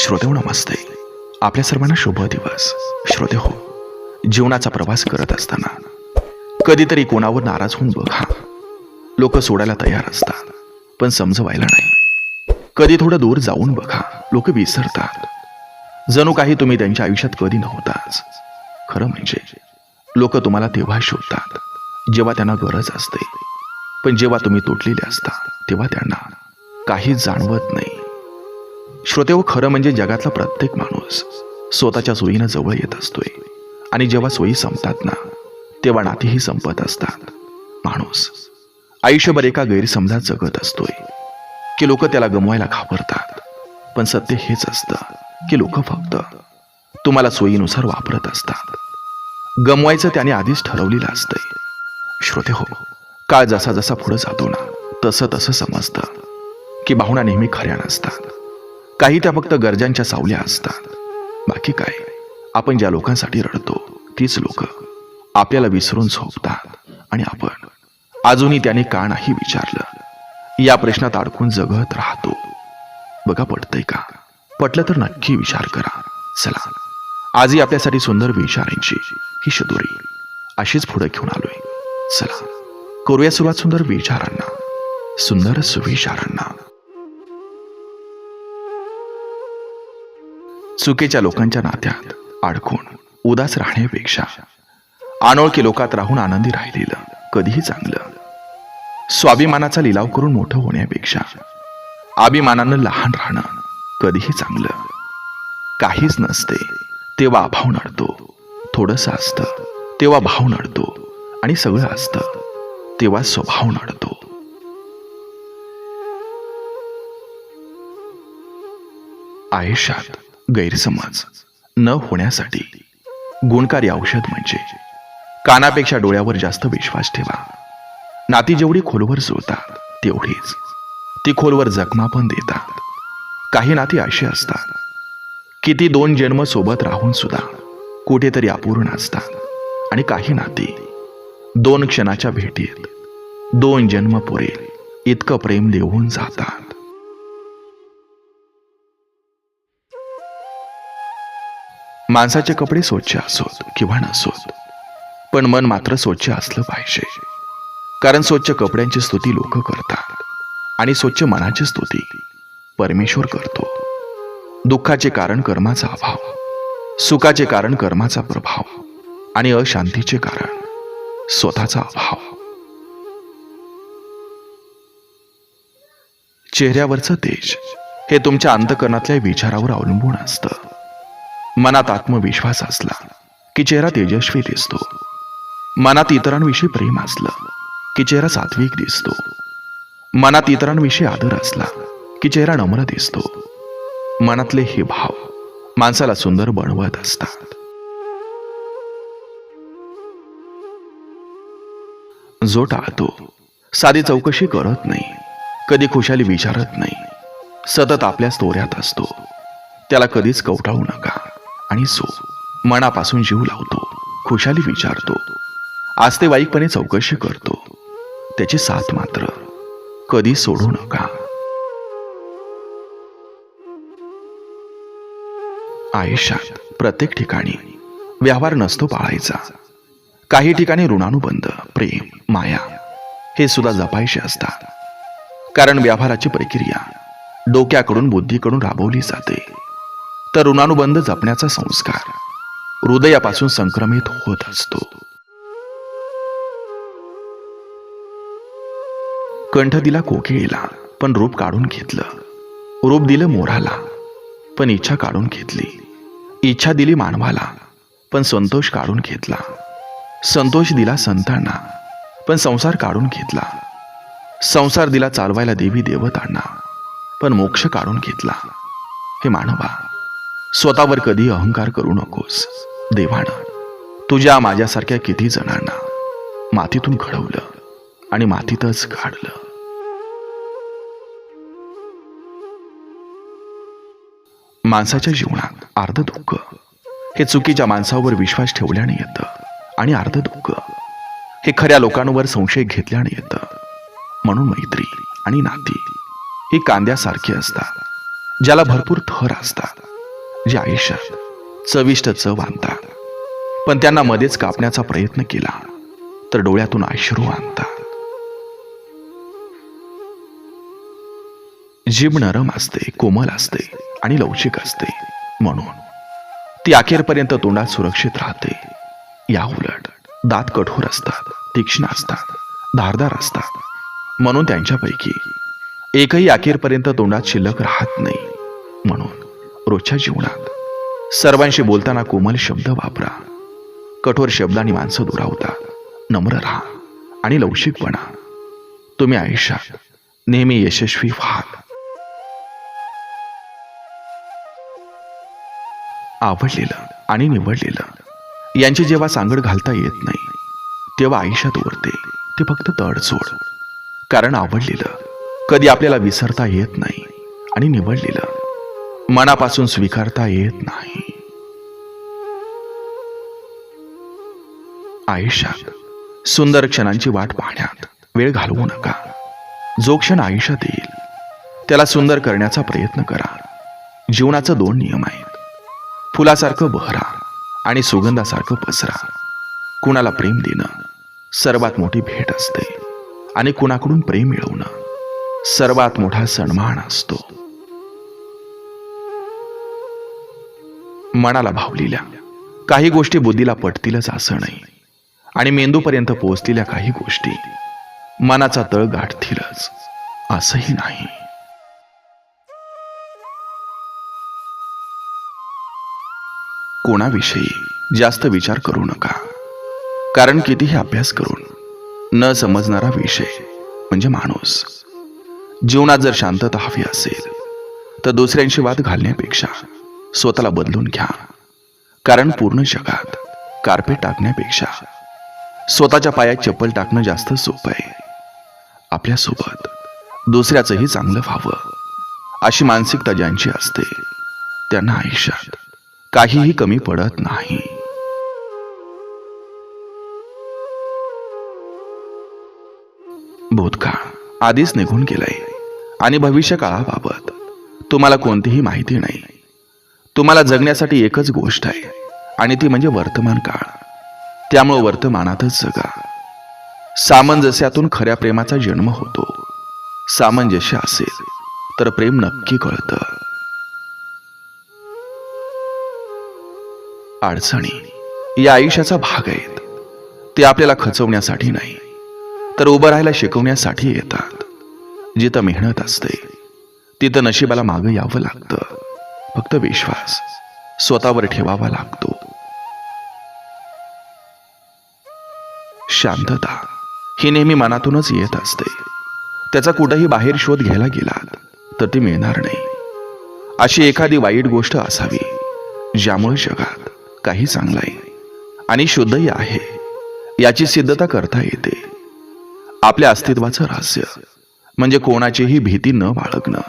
श्रोतेहो नमस्ते. आपल्या सर्वांना शुभ दिवस. श्रोते हो जीवनाचा प्रवास करत असताना कधीतरी कोणावर नाराज होऊन बघा. लोक सोडायला तयार असतात पण समजवायला नाही. कधी थोडं दूर जाऊन बघा. लोक विसरतात. जणू काही तुम्ही त्यांच्या आयुष्यात कधी नव्हताच. खरं म्हणजे लोक तुम्हाला तेव्हा शोधतात जेव्हा त्यांना गरज असते. पण जेव्हा तुम्ही तुटलेले असता तेव्हा त्यांना काहीच जाणवत नाही. श्रोतेव हो, खरं म्हणजे जगातला प्रत्येक माणूस स्वतःच्या सोयीनं जवळ येत असतोय. आणि जेव्हा सोयी संपतात ना तेव्हा नातीही संपत असतात. माणूस आयुष्यभर एका गैरसमजात जगत असतोय. की लोक त्याला गमवायला घाबरतात. पण सत्य हेच असतं की लोक फक्त तुम्हाला सोयीनुसार वापरत असतात. गमवायचं त्याने आधीच ठरवलेलं असतंय. श्रोते हो काळ जसा जसा पुढे जातो ना तसं तसं समजतं की भावना नेहमी खऱ्या नसतात. काही त्या फक्त गरजांच्या सावल्या असतात. बाकी काय? आपण ज्या लोकांसाठी रडतो तीच लोक आपल्याला विसरून झोपतात. आणि आपण अजूनही त्याने का नाही विचारलं? या प्रश्नात अडकून जगत राहतो. बघा पटतंय का? पटलं तर नक्की विचार करा. चला. आजही आपल्यासाठी सुंदर विचारांची ही शदुरी. अशीच पुढे घेऊन आलोय. चला. करूया सुरुवात सुंदर विचारांना. सुंदर सुविचारांना. चुकीच्या लोकांच्या नात्यात अडकून उदास राहण्यापेक्षा अनोळखी लोकात राहून आनंदी राहिलेलं कधीही चांगलं. स्वाभिमानाचा लिलाव करून मोठं होण्यापेक्षा अभिमानानं लहान राहणं कधीही चांगलं. काहीच नसते तेव्हा अभाव नडतो थोडंसं असतं तेव्हा भाव नडतो आणि सगळं असतं तेव्हा स्वभाव नडतो. आयुष्यात गैरसमज न होण्यासाठी गुणकारी औषध म्हणजे कानापेक्षा डोळ्यावर जास्त विश्वास ठेवा. नाती जेवढी खोलवर जुळतात तेवढीच ती खोलवर जखमा पण देतात. काही नाती अशी असतात किती दोन जन्म सोबत राहून सुद्धा कुठेतरी अपूर्ण असतात. आणि काही नाती दोन क्षणाच्या भेटीत दोन जन्म पुरेल इतकं प्रेम देऊन जातात. माणसाचे कपडे स्वच्छ असोत किंवा नसोत पण मन मात्र स्वच्छ असलं पाहिजे. कारण स्वच्छ कपड्यांची स्तुती लोक करतात आणि स्वच्छ मनाची स्तुती परमेश्वर करतो. दुःखाचे कारण कर्माचा अभाव सुखाचे कारण कर्माचा प्रभाव आणि अशांतीचे कारण स्वतःचा अभाव. चेहऱ्यावरचं तेज हे तुमच्या अंतकरणातल्या विचारावर अवलंबून असतं. मनात आत्मविश्वास असला की चेहरा तेजस्वी दिसतो. मनात इतरांविषयी प्रेम असलं की चेहरा सात्विक दिसतो. मनात इतरांविषयी आदर असला की चेहरा नम्र दिसतो. मनातले हे भाव माणसाला सुंदर बनवत असतात. जो टाळतो साधी चौकशी करत नाही कधी खुशाली विचारत नाही सतत आपल्या तोऱ्यात असतो त्याला कधीच कवटाळू नका. आणि जो मनापासून जीव लावतो खुशाली विचारतो. आज ते वाईकपणे चौकशी करतो. त्याची साथ मात्र कधी सोडू नका. आयुष्यात प्रत्येक ठिकाणी व्यवहार नसतो पाळायचा. काही ठिकाणी ऋणानुबंध प्रेम माया हे सुद्धा जपायचे असतात. कारण व्यवहाराची प्रक्रिया डोक्याकडून बुद्धीकडून राबवली जाते. तरुणानुबंध जपण्याचा संस्कार. हृदयापासून संक्रमित होत असतो. कंठ दिला कोकिळीला पण रूप काढून घेतलं. रूप दिलं मोराला पण इच्छा काढून घेतली. इच्छा दिली मानवाला पण संतोष काढून घेतला. संतोष दिला संतांना पण संसार काढून घेतला. संसार दिला चालवायला देवी देवतांना पण मोक्ष काढून घेतला. हे मानवा स्वतःवर कधी अहंकार करू नकोस. देवानं तुझ्या माझ्यासारख्या किती जणांना मातीतून घडवलं आणि मातीतच काढलं. माणसाच्या जीवनात अर्ध दुःख हे चुकीच्या माणसावर विश्वास ठेवल्याने येतं आणि अर्ध दुःख हे खऱ्या लोकांवर संशय घेतल्याने येतं. म्हणून मैत्री आणि नाती ही कांद्यासारखी असतात ज्याला भरपूर थर असतात. जे आयुष्यात चविष्ट चव आणतात पण त्यांना मध्येच कापण्याचा प्रयत्न केला तर डोळ्यातून अश्रू आणतात. जीभ नरम असते कोमल असते आणि लवचिक असते म्हणून. ती अखेरपर्यंत तोंडात सुरक्षित राहते. या उलट दात कठोर असतात तीक्ष्ण असतात धारदार असतात. म्हणून त्यांच्यापैकी एकही अखेरपर्यंत तोंडात शिल्लक राहत नाही म्हणून. रोजच्या जीवनात. सर्वांशी बोलताना कोमल शब्द वापरा. कठोर शब्दांनी माणसं दुरावतात. नम्र राहा आणि लवचिकपणा तुम्ही आयुष्यात नेहमी यशस्वी व्हाल. आवडलेलं आणि निवडलेलं. यांची जेव्हा सांगड घालता येत नाही तेव्हा आयुष्यात उरते ते फक्त तडजोड. कारण आवडलेलं कधी आपल्याला विसरता येत नाही आणि निवडलेलं मनापासून स्वीकारता येत नाही. आयुष्यात सुंदर क्षणांची वाट पाहण्यात वेळ घालवू नका. जो क्षण आयुष्यात येईल त्याला सुंदर करण्याचा प्रयत्न करा. जीवनाचं दोन नियम आहेत. फुलासारखं बहरा आणि सुगंधासारखं पसरा. कुणाला प्रेम देणं सर्वात मोठी भेट असते. आणि कुणाकडून प्रेम मिळवणं सर्वात मोठा सन्मान असतो. मनाला भावलेल्या. काही गोष्टी बुद्धीला पटतीलच असं नाही. आणि मेंदूपर्यंत पोहोचलेल्या काही गोष्टी मनाचा तळ गाठतीलच असंही नाही. कोणाविषयी जास्त विचार करू नका. कारण कितीही अभ्यास करून न समजणारा विषय म्हणजे माणूस. जीवनात जर शांतता हवी असेल तर दुसऱ्यांशी वाद घालण्यापेक्षा स्वतःला बदलून घ्या. कारण पूर्ण जगात कार्पेट टाकण्यापेक्षा स्वतःच्या पायात चप्पल टाकणं जास्त सोपं आहे. आपल्यासोबत दुसऱ्याचंही चांगलं व्हावं अशी मानसिकता ज्यांची असते त्यांना आयुष्यात काहीही कमी पडत नाही. भूतकाळ आधीच निघून गेलाय आणि भविष्य काळाबाबत तुम्हाला कोणतीही माहिती नाही. तुम्हाला जगण्यासाठी एकच गोष्ट आहे आणि ती म्हणजे वर्तमान काळ. त्यामुळं वर्तमानातच जगा. सामंजस्यातून खऱ्या प्रेमाचा जन्म होतो सामंजस्य असेल तर प्रेम नक्की कळतं. अडचणी या आयुष्याचा भाग आहेत. ते आपल्याला खचवण्यासाठी नाही तर उभं राहायला शिकवण्यासाठी येतात. जिथं मेहनत असते तिथं नशिबाला मागं यावं लागतं. फक्त विश्वास स्वतःवर ठेवावा लागतो. शांतता ही नेहमी मनातूनच येत असते. त्याचा कुठंही बाहेर शोध घ्यायला गेलात तर ती मिळणार नाही. अशी एखादी वाईट गोष्ट असावी ज्यामुळे जगात काही चांगलं आहे आणि शुद्धही आहे याची सिद्धता करता येते. आपल्या अस्तित्वाचं रहस्य म्हणजे कोणाचीही भीती न बाळगणं.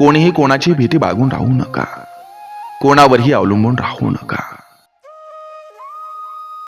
कोणीही कोणाची भीती बाळगून राहू नका. कोणावरही अवलंबून राहू नका.